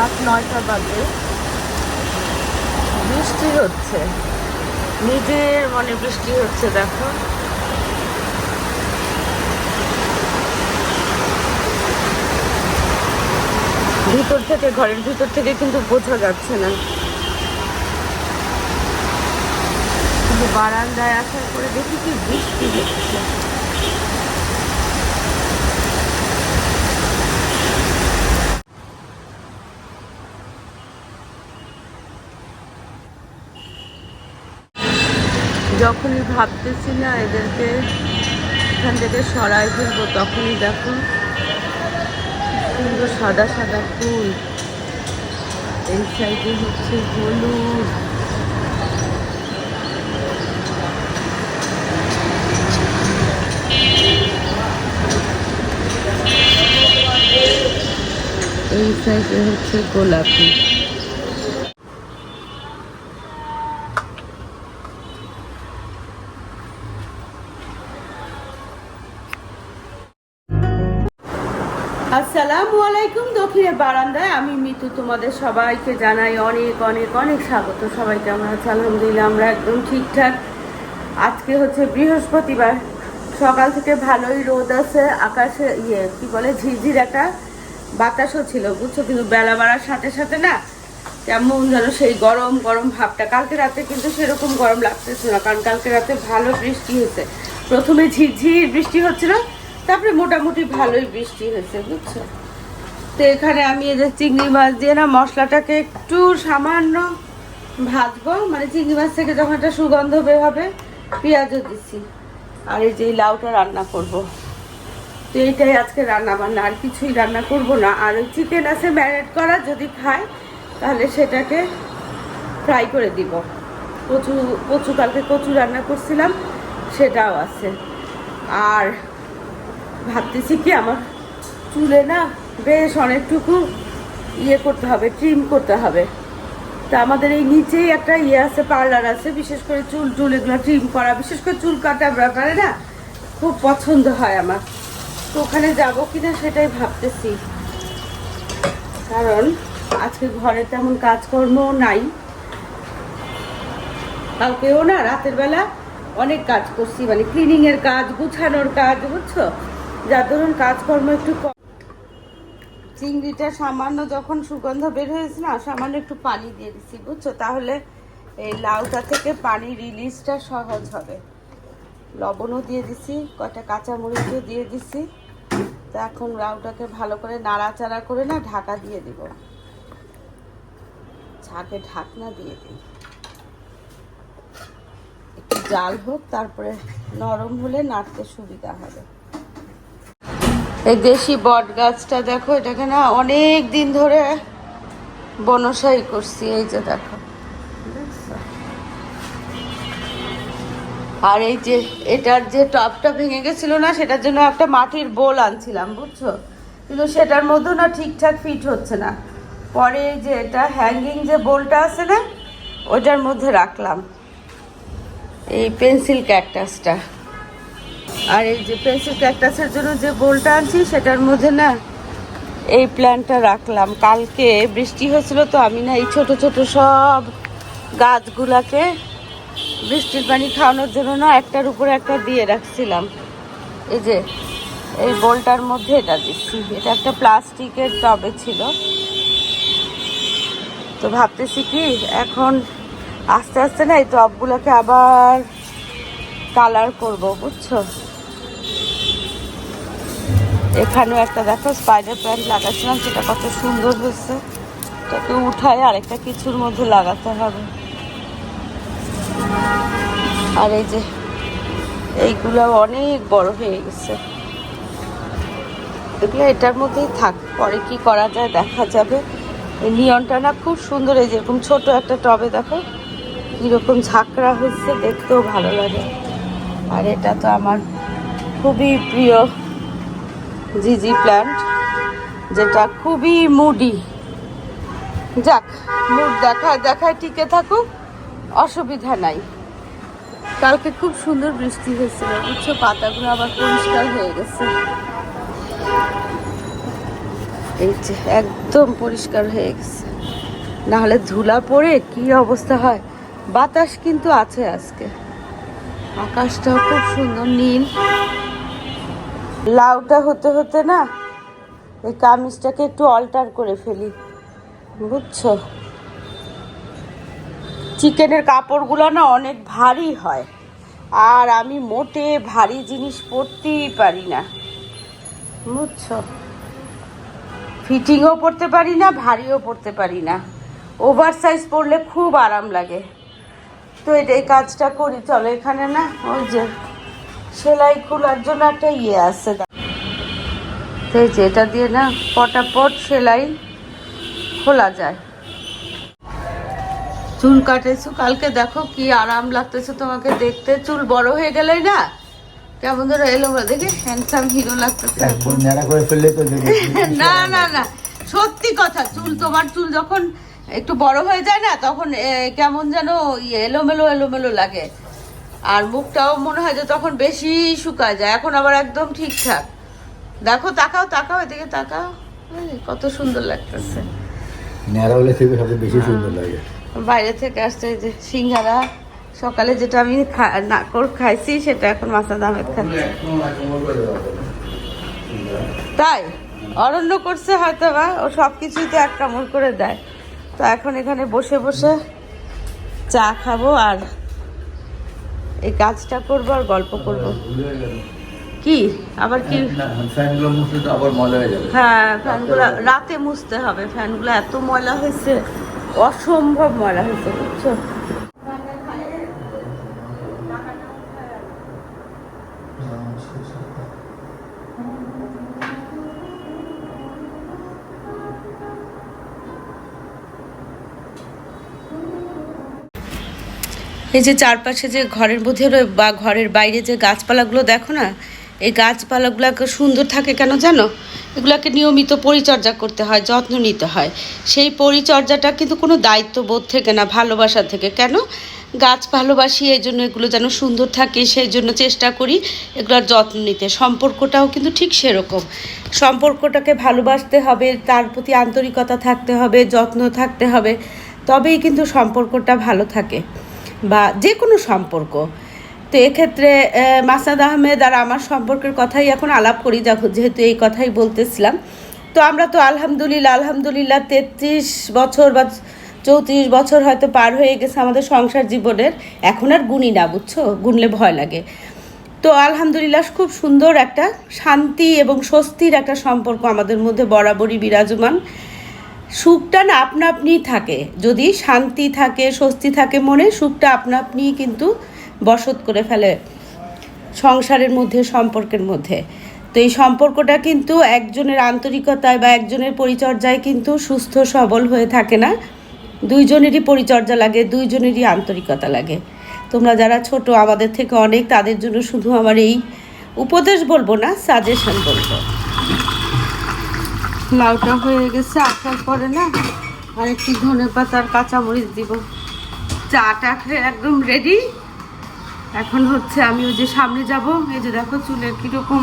রাত নয়টা বাজে। বৃষ্টি হচ্ছে। নিজের মনে বৃষ্টি হচ্ছে, দেখো। ভিতর থেকে, ঘরের ভিতর থেকে কিন্তু বোঝা যাচ্ছে না। কিন্তু বারান্দায় আসার পরে দেখি কি বৃষ্টি হচ্ছে। যখনই ভাবতেছি না এদেরকে এখান থেকে সরাই ফেলব, তখনই দেখো সুন্দর সাদা সাদা ফুল। এই সাইডে হচ্ছে হলুদ। এই সাইডে হচ্ছে গোলাপি। বারান্দায় আমি মিতু তোমাদের সবাইকে জানাই অনেক অনেক অনেক স্বাগত। সবাই কেমন আছে? আলহামদুলিল্লাহ, আমরা একদম ঠিকঠাক। আজকে হচ্ছে বৃহস্পতিবার। সকাল থেকে ভালোই রোদ আছে, আকাশে ইয়ে কি বলে, ঝিরঝির একটা বাতাসও ছিল, বুঝছ? কিন্তু বেলা বাড়ার সাথে সাথে না কেমন যেন সেই গরম গরম ভাবটা। কালকে রাতে কিন্তু সেরকম গরম লাগতেছে না, কারণ কালকে রাতে ভালো বৃষ্টি হয়েছে। প্রথমে ঝিরঝির বৃষ্টি হচ্ছিল, তারপরে মোটামুটি ভালোই বৃষ্টি হয়েছে, বুঝছ? তো এখানে আমি এই যে চিংড়ি মাছ দিয়ে না মশলাটাকে একটু সামান্য ভাজবো। মানে চিংড়ি মাছ থেকে যখন একটা সুগন্ধ বের হবে, পেঁয়াজও দিছি আর এই যে লাউটা রান্না করব। তো এইটাই আজকে রান্না বান্না। আর কিছুই রান্না করব না। আর ওই চিকেন আছে ম্যারিনেট করা, যদি খায়, তাহলে সেটাকে ফ্রাই করে দিব। কচু কচু, কালকে কচু রান্না করছিলাম, সেটাও আছে। আর ভাবতেছি কি আমার চুলে না বেশ অনেকটুকু ইয়ে করতে হবে ট্রিম করতে হবে। তা আমাদের এই নিচেই একটা ইয়ে আছে পার্লার আছে, বিশেষ করে চুল টুল এগুলো ট্রিম করা, বিশেষ করে চুল কাটার ব্যাপারে না খুব পছন্দ হয় আমার। তো ওখানে যাব কিনা সেটাই ভাবতেছি। কারণ আজকে ঘরে তেমন কাজকর্ম নাই। কালকেও না, রাতের বেলা অনেক কাজ করছি মানে ক্লিনিং এর কাজ, গুছানোর কাজ, বুঝছ? যার ধরুন কাজকর্ম একটু চিংড়িটা সামান্য যখন সুগন্ধ বের হয়েছে না, সামান্য একটু পানি দিয়ে দিচ্ছি, বুঝছ? তাহলে এই লাউটা থেকে পানি রিলিজটা সহজ হবে। লবণও দিয়ে দিছি কয়টা কাঁচামরিচও দিয়ে দিছি তা এখন লাউটাকে ভালো করে নাড়াচাড়া করে না ঢাকা দিয়ে দিব। ছাকে ঢাকনা দিয়ে দিই। একটু জাল হোক, তারপরে নরম হলে নাড়তে সুবিধা হবে। এই দেশি বট গাছটা দেখো, এটাকে না অনেক দিন ধরে বনসাই করছি, এই যে দেখো। আর এই যে এটার যে টপটা ভেঙে গেছিল না, সেটার জন্য একটা মাটির বোল আনছিলাম, বুঝছ? কিন্তু সেটার মধ্যেও না ঠিকঠাক ফিট হচ্ছে না। পরে যে এটা হ্যাঙ্গিং যে বোলটা আছে না, ওটার মধ্যে রাখলাম। এই পেন্সিল ক্যাকটাসটা আর এই যে পেন্সিল ক্যাকটাসের জন্য যে বোলটা আনছি, সেটার মধ্যে না এই প্ল্যান্টটা রাখলাম। কালকে বৃষ্টি হয়েছিল তো আমি না এই ছোট ছোট সব গাছগুলাকে বৃষ্টির পানি খাওয়ানোর জন্য না একটার উপরে একটা দিয়ে রাখছিলাম। এই যে, এই বোলটার মধ্যে এটা দিচ্ছি। এটা একটা প্লাস্টিকের টবে ছিল। তো ভাবতেছি কি, এখন আস্তে আস্তে না এই টবগুলোকে আবার কালার করব, বুঝছ? এখানেও একটা দেখো স্পাইডার প্ল্যান্ট লাগাচ্ছিলাম সেটা কত সুন্দর হয়েছে। এটাকে উঠায় আরেকটা কিছুর মধ্যে লাগাতে হবে। আর এই যে, এইগুলো অনেক বড় হয়ে গেছে। এগুলো এটার মধ্যেই থাক, পরে কি করা যায় দেখা যাবে। এই নিয়নটা না খুব সুন্দর, এই যেরকম ছোট একটা টবে দেখো, কীরকম ঝাঁকড়া হয়েছে, দেখতেও ভালো লাগে। আর এটা তো আমার খুবই প্রিয় জিজি প্ল্যান্ট যেটা খুবই মুডি যাক মুড দেখায় দেখায় টিকে থাকুক, অসুবিধা নাই। কালকে খুব সুন্দর বৃষ্টি হয়েছিল বুঝছ পাতাগুলো আবার পরিষ্কার হয়ে গেছে। এই যে একদম পরিষ্কার হয়ে গেছে। না হলে ধুলা পড়ে কি অবস্থা হয়? বাতাস কিন্তু আছে আজকে। আকাশটাও খুব সুন্দর, নীল। লাউটা হতে হতে না এই কামিজটাকে একটু অল্টার করে ফেলি, বুঝছ? চিকেনের কাপড়গুলো না অনেক ভারী হয়, আর আমি মোটে ভারী জিনিস পরতেই পারি না, বুঝছ? ফিটিংও পরতে পারি না, ভারীও পরতে পারি না। ওভার সাইজ পরলে খুব আরাম লাগে। তো এটা এই কাজটা করি, চলো এখানে না, ওই যে সেলাই খোলার জন্য একটা ইয়ে আছে তো এটা দিয়ে না পটাপট সেলাই খোলা যায়। চুল কাটেছো? কালকে দেখো কি আরাম লাগতেছে তোমাকে দেখতে। চুল বড় হয়ে গেলেই না কেমন ধরো এলো দেখে হ্যান্ডসাম হিরো লাগতেছে। করে ফেললে তো না না না সত্যি কথা চুল তোমার চুল যখন একটু বড় হয়ে যায় না তখন কেমন যেন ইয়ে এলোমেলো এলোমেলো লাগে। আর মুখটাও মনে হয় যে তখন বেশি শুকায় যায়। এখন আবার একদম ঠিকঠাক। দেখো তাকাও তাকাও এদিকে তাকাও। কত সুন্দর লাগতেছে। ন্যাড়া থেকে সবচেয়ে বেশি সুন্দর লাগে। বাইরে থেকে আসছে এই যে সিঙ্গারা। সকালে যেটা আমি না করে খাইছি সেটা এখন মাসাদ আহমেদ খাচ্ছে। তাই অরণ্য করছে হয়তো বা ও সব কিছুই তো এক কামড় করে দেয়। তো এখন এখানে বসে বসে চা খাব আর এই কাজটা করব আর গল্প করব। কি? আবার কি? ফ্যানগুলো মুছলে তো আবার ময়লা হয়ে যাবে। হ্যাঁ ফ্যানগুলো রাতে মুছতে হবে। ফ্যানগুলো এত ময়লা হয়েছে অসম্ভব ময়লা হয়েছে বুঝছ? এই যে চারপাশে যে ঘরের মধ্যে বা ঘরের বাইরে যে গাছপালাগুলো দেখো না, এই গাছপালাগুলোকে সুন্দর থাকে কেন জানো? এগুলোকে নিয়মিত পরিচর্যা করতে হয়, যত্ন নিতে হয়। সেই পরিচর্যাটা কিন্তু কোনো দায়িত্ববোধ থেকে না, ভালোবাসা থেকে। কেন? গাছ ভালোবাসি, এই জন্য এগুলো যেন সুন্দর থাকে, সেই জন্য চেষ্টা করি এগুলোর যত্ন নিতে। সম্পর্কটাও কিন্তু ঠিক সেরকম। সম্পর্কটাকে ভালোবাসতে হবে, তার প্রতি আন্তরিকতা থাকতে হবে, যত্ন থাকতে হবে, তবেই কিন্তু সম্পর্কটা ভালো থাকে। বা যে কোনো সম্পর্ক। তো এক্ষেত্রে মাসাদ আহমেদ আর আমার সম্পর্কের কথাই এখন আলাপ করি যেহেতু এই কথাই বলতেছিলাম। তো আমরা তো আলহামদুলিল্লাহ আলহামদুলিল্লাহ তেত্রিশ বছর বা চৌত্রিশ বছর হয়তো পার হয়ে গেছে আমাদের সংসার জীবনের। এখন আর গুনি না, বুঝছ? গুনলে ভয় লাগে। তো আলহামদুলিল্লাহ খুব সুন্দর একটা শান্তি এবং স্বস্তির একটা সম্পর্ক আমাদের মধ্যে বরাবরই বিরাজমান। সুখটা না আপনা আপনিই থাকে। যদি শান্তি থাকে, স্বস্তি থাকে মনে, সুখটা আপনা আপনিই কিন্তু বসত করে ফেলে সংসারের মধ্যে, সম্পর্কের মধ্যে। তো এই সম্পর্কটা কিন্তু একজনের আন্তরিকতায় বা একজনের পরিচর্যায় কিন্তু সুস্থ, সবল হয়ে থাকে না। দুইজনেরই পরিচর্যা লাগে, দুইজনেরই আন্তরিকতা লাগে। তোমরা যারা ছোট, আমাদের থেকে অনেক, তাদের জন্য শুধু আমার এই উপদেশ বলব না সাজেশন বলব। লাউটা হয়ে গেছে আসার পরে না আর একটু ধনে পাতার কাঁচামরিচ দিব। চাটা খেয়ে একদম রেডি এখন হচ্ছে আমি ওই যে সামনে যাব এই যে দেখো চুলের কীরকম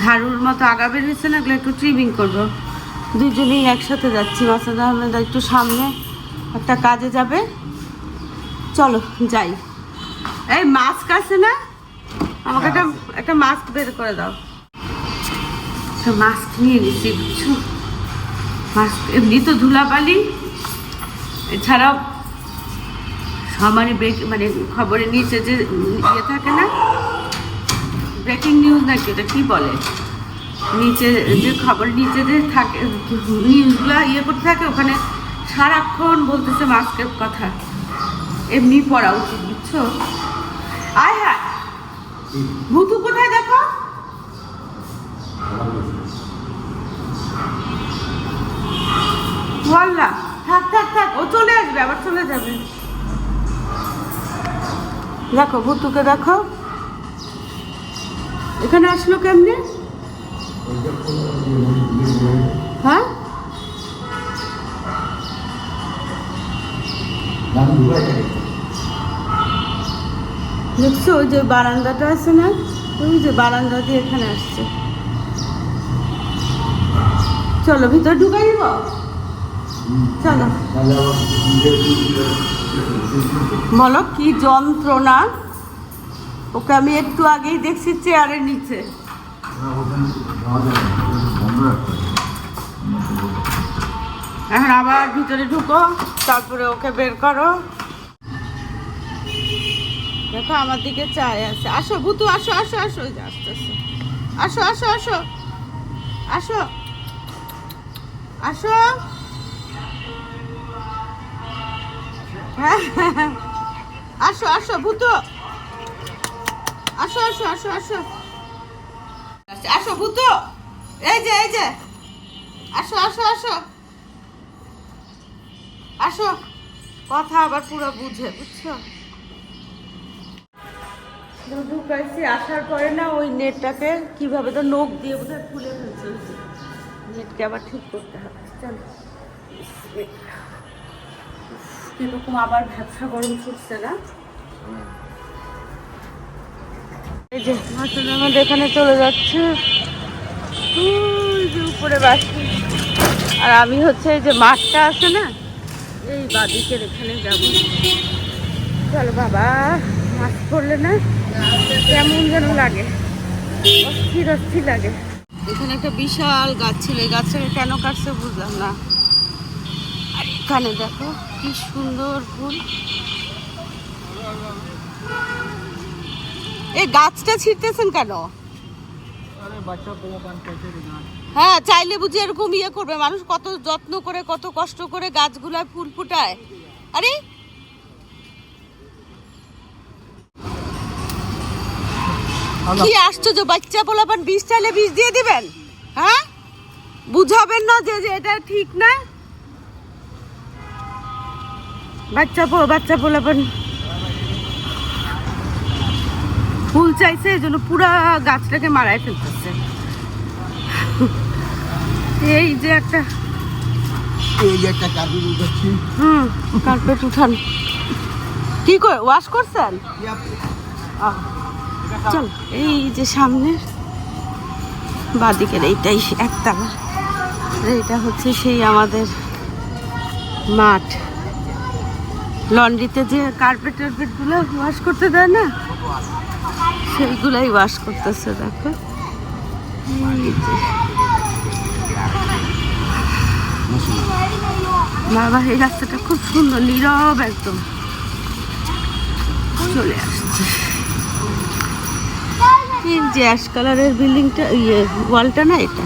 ঝাড়ুর মতো আগা বের হয়েছে না এগুলো একটু ট্রিমিং করব। দুজনেই একসাথে যাচ্ছি মাসাদ আহমেদ একটু সামনে একটা কাজে যাবে। চলো যাই। এই মাস্ক আছে না? আমাকে একটা একটা মাস্ক বের করে দাও। একটা মাস্ক নিয়ে নিচ্ছি বুঝছ? মাস্ক এমনি তো ধুলাবালি। এছাড়াও সমানে ব্রেক মানে খবরের নিচে যে ইয়ে থাকে না? ব্রেকিং নিউজ নাকি ওটা কী বলে? নিচে যে খবর নিচে যে থাকে নিউজগুলো ইয়ে করতে থাকে, ওখানে সারাক্ষণ বলতেছে মাস্কের কথা। এমনি পড়া উচিত, বুঝছ? আয় হ্যাঁ! ভুতু কোথায় দেখো? বললাম থাক থাক থাক, ও চলে আসবে, আবার চলে যাবে। দেখো, ভুতুকে দেখো। এখানে আসলো কেমনে? হ্যাঁ? দেখছ, ওই যে বারান্দাটা আছে না? ওই যে বারান্দা দিয়ে এখানে আসছে। চলো, ভিতর ঢুকাই দিব চলো। বলো, কি যন্ত্রণা? ওকে আমি একটু আগেই দেখছি চেয়ারের নিচে। এখন আবার ভিতরে ঢুকো, তারপরে ওকে বের করো। দেখো, আমার দিকে চায় আছে। আসো, ভুতু, আসো আসো আসো আসতেছে। আসো আসো আসো। আসো। আসো। আসো আসো, ভূতো। আসো আসো আসো আসো। আসো, ভূতো। এই যে এই যে। আসো আসো আসো। আসো। কথা আবার পুরো বুঝে, বুঝছ? ঢুকাইছি আসার পরে না ওই নেটটাকে কীভাবে তো নখ দিয়ে বোধহয় খুলে ফেলছে। নেটকে আবার ঠিক করতে হবে। চলো। কীরকম আবার ব্যবসা গরম ছুটছে না। এই যে আমাদের এখানে চলে যাচ্ছে। উপরে আর আমি হচ্ছে এই যে মাঠটা আছে না, এই এখানে যাব। চলো বাবা না কেমন যেন লাগে, অস্থির অস্থির লাগে। এখানে একটা বিশাল গাছ ছিল, এই গাছটাকে কেন কাটছে বুঝলাম না। এখানে দেখো কি সুন্দর ফুল। এই গাছটা ছিঁড়তেছেন কেন? হ্যাঁ চাইলে বুঝি এরকম ইয়ে করবে। মানুষ কত যত্ন করে কত কষ্ট করে গাছগুলায় ফুল ফুটায়। আরে! কি আশ্চর্য বাচ্চা পোলাপান বীজ চাইলে বীজ দিয়ে দিবেন? হ্যাঁ? বুঝাবেন না যে এটা ঠিক না? বাচ্চা পো- বাচ্চা পোলাপান ফুল চাইছে এই জন্য পুরা গাছটাকে মারাই ফেলতেছে। এই যে একটা এই যে একটা কাজু উঠাচ্ছি হুম কার্পেট উঠান। কি করে ওয়াশ করছেন? চল এই যে সামনে। বাদিকের এইটাই একতলা এটা হচ্ছে সেই আমাদের মাঠ। লন্ড্রিতে যে কার্পেট টার্পেটগুলো ওয়াশ করতে দেয় না, সেইগুলাই ওয়াশ করতেছে, দেখো। বাবা, এই রাস্তাটা খুব সুন্দর, নীরব একদম। চলে আসছে। যে অ্যাশ কালারের বিল্ডিংটা ইয়ে ওয়ালটা না এটা?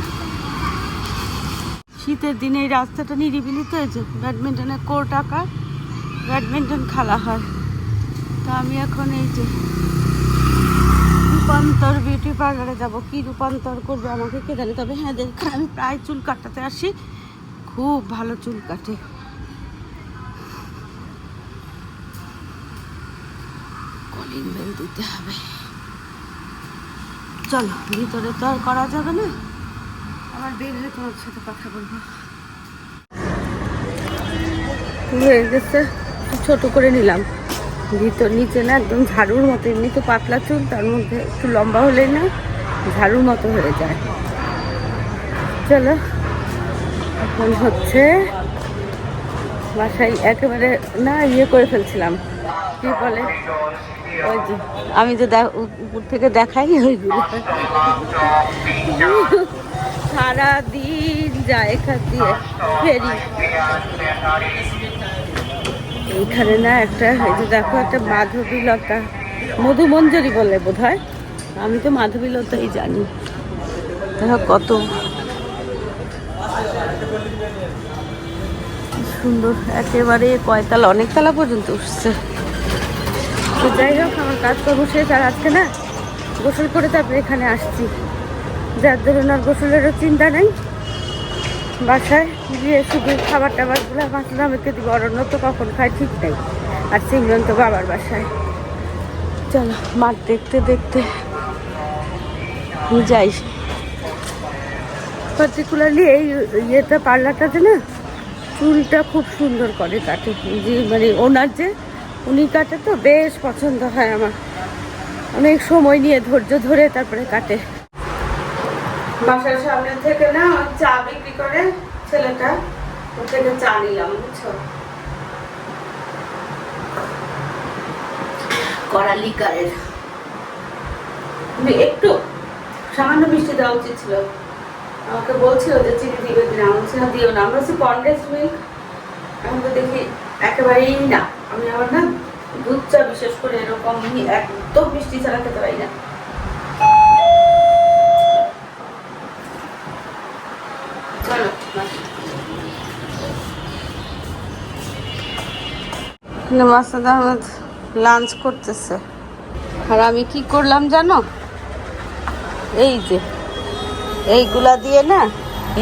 শীতের দিনে এই রাস্তাটা নিরিবিলি তো ব্যাডমিন্টনের কোর্ট আঁকা ব্যাডমিন্টন খেলা হয়। তো আমি এখন এই যে রূপান্তর বিউটি পার্লারে যাব। কি রূপান্তর করবে আমাকে কে জানে? তবে হ্যাঁ দেখ, আমি প্রায় চুল কাটাতে আসি। খুব ভালো চুল কাটে। কলিং বেল দিতে হবে। চলো, ভিতরে তো আর করা যাবে না। আবার বের হয়ে তোমার সাথে কথা বলব। হয়ে গেছে। একটু ছোট করে নিলাম। ভিতর নিচে না একদম ঝাড়ুর মতো, এমনি তো পাতলা চুল, তার মধ্যে একটু লম্বা হলেই না ঝাড়ুর মতো হয়ে যায়। চলো, এখন হচ্ছে বাসায় একেবারে না ইয়ে করে ফেলছিলাম। কি বলে? ওই যে, আমি যে উপর থেকে দেখাই ওইগুলো। সারা দিন যায় এখান দিয়ে ফেরি। এইখানে না একটা দেখো একটা মাধবীলতা, মধুমঞ্জরি বলে বোধ হয় আমি তো মাধবীলতাই জানি। দেখো কত। সুন্দর, একেবারে কয়তালা অনেক তালা পর্যন্ত উঠছে। তো যাই হোক, আমার কাজকর্ম শেষ, আর আজকে না গোসল করে তারপরে এখানে আসছি। যার ধরুন আর গোসলেরও চিন্তা নেই। বাসায় গিয়ে শুধু খাবার টাবারগুলো মাসুদ আহমেদকে দিব অরণ্য তো কখন খায় ঠিক নেই। আর সিমরন তো বাবার বাসায়। চলো, মাঠ দেখতে দেখতে যাই। পার্টিকুলারলি এই ইয়েটা পার্লারটাতে না, চুলটা খুব সুন্দর করে কাটে। যে মানে ওনার যে উনি কাটে তো, বেশ পছন্দ হয় আমার। অনেক সময় নিয়ে ধৈর্য ধরে তারপরে কাটে। বাসার সামনে থেকে না, চা বিক্রি করে ছেলেটা ওর থেকে চা নিলাম বুঝছ? কড়া লিকারের একটু সামান্য মিষ্টি দেওয়া উচিত ছিল। আমাকে বলছিল যে চিনি দিবে কিনা আমি বলছি না দিও না। আমরা হচ্ছে কনডেন্স মিল্ক এখন তো দেখি একেবারেই না। আমি আবার না দুধ চা বিশেষ করে এরকম একদম মিষ্টি ছাড়া খেতে পারি না। মাসাদ আহমেদ লাঞ্চ করতেছে। আর আমি কি করলাম জানো? এই যে, এইগুলা দিয়ে না,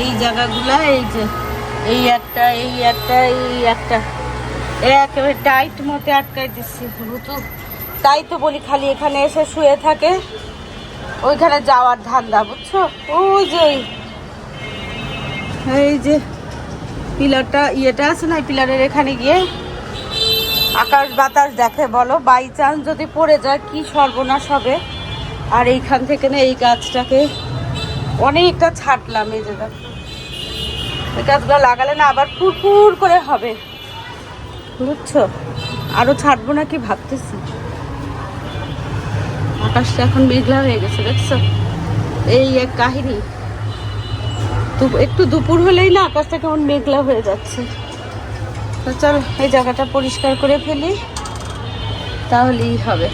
এই জায়গাগুলা, এই যে, এই একটা এই একটা এই একটা, একেবারে টাইট মতে আটকাই দিচ্ছি। ভুতু তাই তো বলি খালি এখানে এসে শুয়ে থাকে, ওইখানে যাওয়ার ধান্দা, বুঝছ? ওই যে, এই যে, পিলারটা, ইয়েটা আছে না পিলারের এখানে গিয়ে আকাশ বাতাস দেখে, বলো। বাই চান্স যদি পড়ে যায়, কি সর্বনাশ হবে? আর এইখান থেকে না এই গাছটাকে অনেকটা ছাটলাম এই যে এই গাছগুলো লাগালে না আবার ফুরফুর করে হবে। বুঝছ? আরও ছাড়বো না কি ভাবতেছি? আকাশটা এখন মেঘলা হয়ে গেছে, দেখছ? এই এক কাহিনী। একটু দুপুর হলেই না আকাশটা কেমন মেঘলা হয়ে যাচ্ছে। তো চলো, এই জায়গাটা পরিষ্কার করে ফেলি। তাহলেই হবে।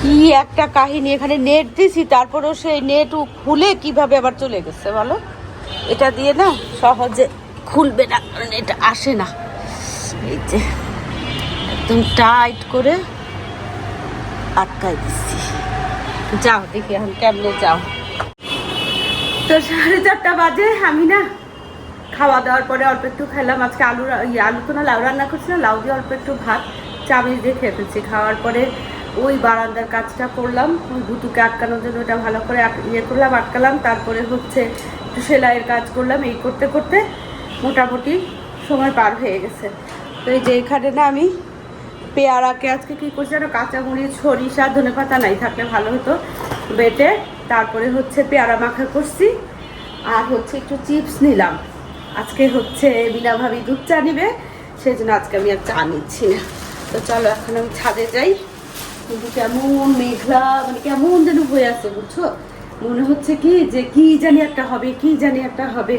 কি একটা কাহিনী এখানে নেট দিছি, তারপরেও সেই নেট খুলে কীভাবে আবার চলে গেছে বলো? এটা দিয়ে না সহজে খুলবে না, কারণ এটা আসে না। এই যে, একদম টাইট করে আটকাই দিচ্ছি যাও দেখি এখন কেমনে যাও। তো সাড়ে চারটা বাজে, আমি না খাওয়া দাওয়ার পরে অল্প একটু খেলাম। আজকে আলু ইয়ে, আলু তো না লাউ রান্না করছিলাম লাউ দিয়ে অল্প একটু ভাত চামিচ দিয়ে খেয়ে ফেলছি খাওয়ার পরে ওই বারান্দার কাজটা করলাম ওই ভুতুকে আটকানোর জন্য ওটা ভালো করে ইয়ে করলাম আটকালাম। তারপরে হচ্ছে একটু সেলাইয়ের কাজ করলাম। এই করতে করতে মোটামুটি সময় পার হয়ে গেছে। তো এই যে এখানে না আমি পেয়ারাকে আজকে কী করছি যেন কাঁচামরিচ সরিষা ধনে পাতা নাই থাকলে ভালো হতো বেটে। তারপরে হচ্ছে পেয়ারা মাখা করছি। আর হচ্ছে একটু চিপস নিলাম। আজকে হচ্ছে বিনা ভাবি দুধ চা নিবে সেই জন্য আজকে আমি আর চা নিচ্ছি না। তো চলো, এখন আমি ছাদে যাই। কিন্তু কেমন মেঘলা মানে কেমন যেন হয়ে আছে, বুঝছ? মনে হচ্ছে কি যে কি জানি একটা হবে, কি জানি একটা হবে।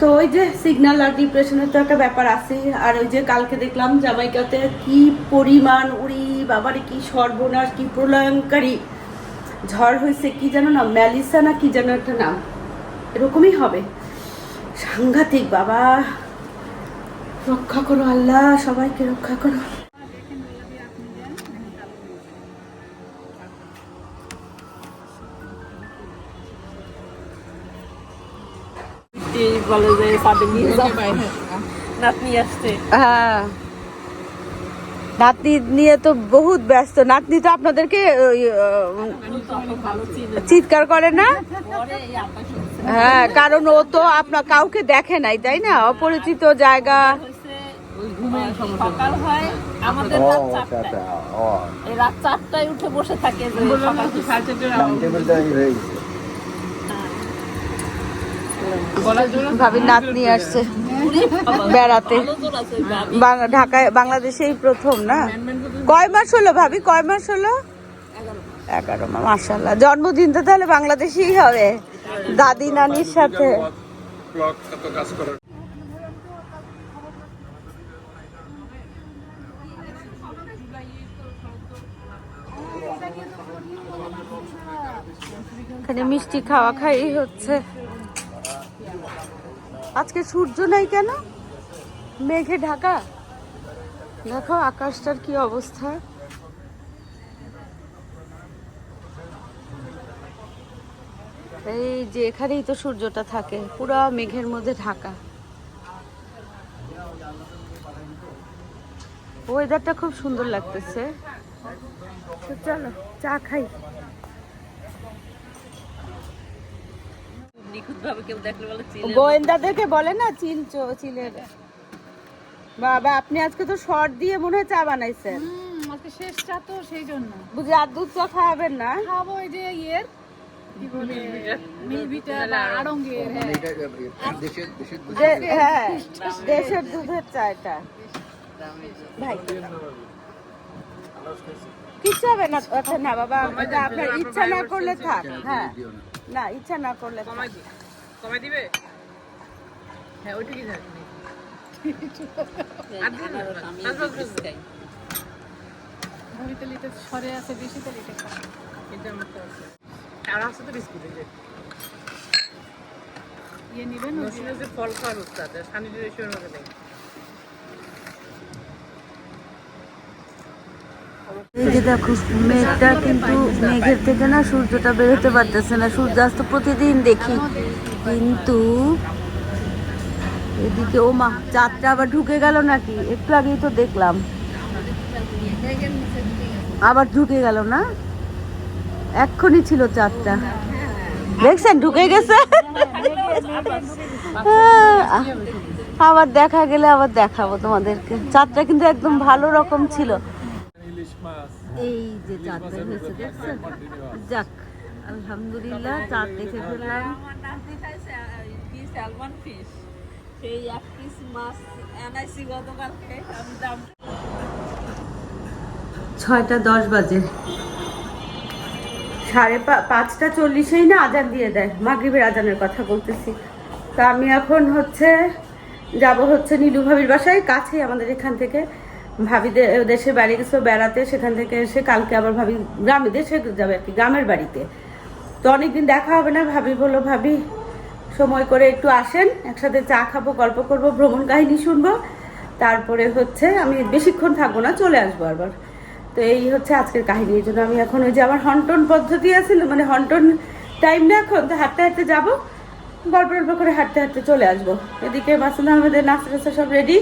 তো ওই যে সিগন্যাল আর ডিপ্রেশনের তো একটা ব্যাপার আছে। আর ওই যে কালকে দেখলাম জামাইকাতে কি পরিমাণ উড়ি, বাবারে কি সর্বনাশ, কি প্রলয়ঙ্কারী ঝড় হয়েছে কি যেন না, ম্যালিসা না কি যেন একটা নাম। এরকমই হবে। সাংঘাতিক বাবা। রক্ষা করো আল্লাহ সবাইকে রক্ষা করো। বলে যে সাথে নিয়ে যাবে নাতনি আসছে হ্যাঁ। নাতনি নিয়ে তো বহুত ব্যস্ত। নাতনি তো আপনাদেরকে চিৎকার করে না? হ্যাঁ কারণ ও তো আপনার কাউকে দেখে নাই তাই না? অপরিচিত জায়গা। সকাল হয় আমাদের ও রাত আচ্ছা চারটায়। আচ্ছা ও। এই রাত চারটায় উঠে বসে থাকে ভাবি নাতনি আসছে বেড়াতে। ঢাকায় বাংলাদেশেই প্রথম না? কয় মাস হলো ভাবি? কয় মাস হলো? এগারো মাস। মাসাল্লাহ জন্মদিন তো তাহলে বাংলাদেশেই হবে। দাদি নানির সাথে। এখানে মিষ্টি খাওয়া খাই হচ্ছে। আজকে সূর্য নাই কেন? মেঘে ঢাকা? দেখো, আকাশটার কি অবস্থা। এই যে এখানেই তো সূর্যটা থাকে পুরো মেঘের মধ্যে ঢাকা। ওয়েদারটা খুব সুন্দর লাগতেছে। তো চলো চা খাই। গোয়েন্দাদেরকে বলে না চিনচো চিলের। বাবা আপনি আজকে তো শর্ট দিয়ে মনে হয় চা বানাইছেন। আজকে শেষ চা তো সেই জন্য। বুঝি আর দুধ চা খাওয়াবেন না? খাব ওই যে ইয়ের। কি বলে মিলবিটা বা আড়ঙ্গের মানে হ্যাঁ দেশের দেশের দুধ। যে- হ্যাঁ দেশের দুধের চাটা ভাই কিচ্ছু হবে না আচ্ছা না বাবা আপনার ইচ্ছা না করলে থাক হ্যাঁ। না। ইচ্ছা না করলে কমাই দিবে? হ্যাঁ ওইটুকুই থাক আর দিন না, পাঁচ পাঁচ পাঁচ দিন। ভরিতে লিটার সরে আছে বেশি তো লিটার কিন্তু আমার তো আছে। তো বিস্কুট যে। ইয়ে নিবেন ওই যে- ফল খাওয়ার উস্তাদ স্যানিটাইজেশন হবে নেই এই যে দেখো মেঘটা কিন্তু মেঘের থেকে না সূর্যটা বেরোতে পারতেছে না। সূর্যাস্ত প্রতিদিন দেখি। কিন্তু এদিকে ও মা চাঁদটা আবার ঢুকে গেল নাকি? একটু আগেই তো দেখলাম। আবার ঢুকে গেল না? এক্ষুনি ছিল চারটা। দেখছেন, ঢুকে গেছে? আবার দেখা গেলে আবার দেখাবো তোমাদেরকে। চারটা কিন্তু একদম ভালো রকম ছিল। এই যে দেখছেন? যাক, আলহামদুলিল্লাহ চাঁদ দেখে ফেললাম। ছয়টা দশ বাজে। সাড়ে পাঁচটা চল্লিশেই না আজান দিয়ে দেয়। মাগরিবের আজানের কথা বলতেছি। তা আমি এখন হচ্ছে যাব হচ্ছে নীলু ভাবির বাসায়, কাছেই আমাদের এখান থেকে। ভাবি দেশে বাড়ি গেছে, বেড়াতে। সেখান থেকে এসে কালকে আবার ভাবি গ্রামে, দেশে যাবে আর কি, গ্রামের বাড়িতে। তো অনেকদিন দেখা হবে না, ভাবি বলো ভাবি, সময় করে একটু আসেন, একসাথে চা খাব, গল্প করব, ভ্রমণ কাহিনী শুনব। তারপরে হচ্ছে আমি বেশিক্ষণ থাকব না, চলে আসব আবার। তো এই হচ্ছে আজকের কাহিনী। এই জন্য আমি এখন ওই যে আমার হন্টন পদ্ধতি আছে না মানে হন্টন টাইম না এখন, তো হাঁটতে হাঁটতে যাব। গল্প গল্প করে হাঁটতে হাঁটতে চলে আসব। এদিকে মাসুদ আহমেদের নাস্তা টাস্তা সব রেডি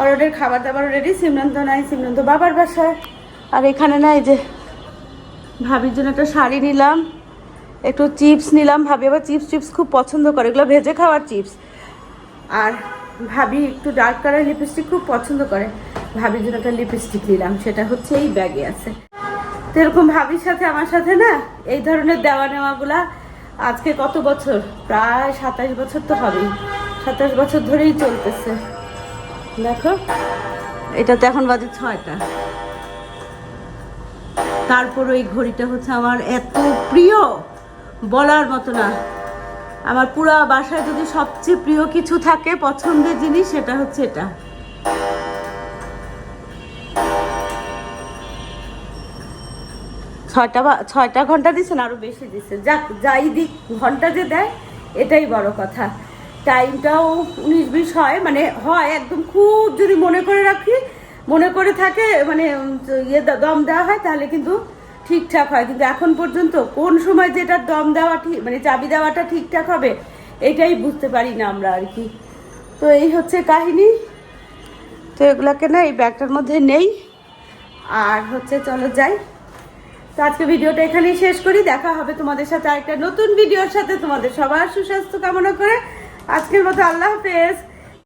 অরডের খাবার দাবার রেডি সিমরান্ত নাই, সিমরান্ত বাবার বাসায়। আর এখানে না এই যে ভাবির জন্য একটা শাড়ি নিলাম, একটু চিপস নিলাম। ভাবি আবার চিপস চিপস খুব পছন্দ করে। এগুলো ভেজে খাওয়ার চিপস আর ভাবি একটু ডার্ক কালার লিপস্টিক খুব পছন্দ করে। ভাবির জন্য একটা লিপস্টিক নিলাম, সেটা হচ্ছে এই ব্যাগে আছে। তো এরকম ভাবির সাথে, আমার সাথে না, এই ধরনের দেওয়া নেওয়াগুলা আজকে কত বছর? প্রায় সাতাশ বছর তো হবেই। সাতাশ বছর ধরেই চলতেছে। দেখো, এটা তো এখন বাজে ছয়টা। তারপর ওই ঘড়িটা হচ্ছে আমার এত প্রিয়, বলার মতো না। আমার পুরো বাসায় যদি সবচেয়ে প্রিয় কিছু থাকে পছন্দের জিনিস, সেটা হচ্ছে এটা। ছয়টা বা ছয়টা ঘণ্টা দিচ্ছেন আরও বেশি দিচ্ছে যাক, যাই দিক, ঘণ্টা যে দেয়, এটাই বড় কথা। টাইমটাও উনিশ বিশ হয় মানে হয় একদম খুব যদি মনে করে রাখি, মনে করে থাকে মানে ইয়ে দম দেওয়া হয়, তাহলে কিন্তু ঠিকঠাক হয়। কিন্তু এখন পর্যন্ত কোন সময় যেটা দম দেওয়া ঠিক মানে চাবি দেওয়াটা ঠিকঠাক হবে, এটাই বুঝতে পারি না আমরা আর কি। তো এই হচ্ছে কাহিনী। তো এগুলাকে না, এই ব্যাগটার মধ্যে নেই। আর হচ্ছে, চলো যাই। তো আজকে ভিডিওটা এখানেই শেষ করি। দেখা হবে তোমাদের সাথে আরেকটা নতুন ভিডিওর সাথে। তোমাদের সবার সুস্বাস্থ্য কামনা করে আজকের মতো আল্লাহ হাফেজ।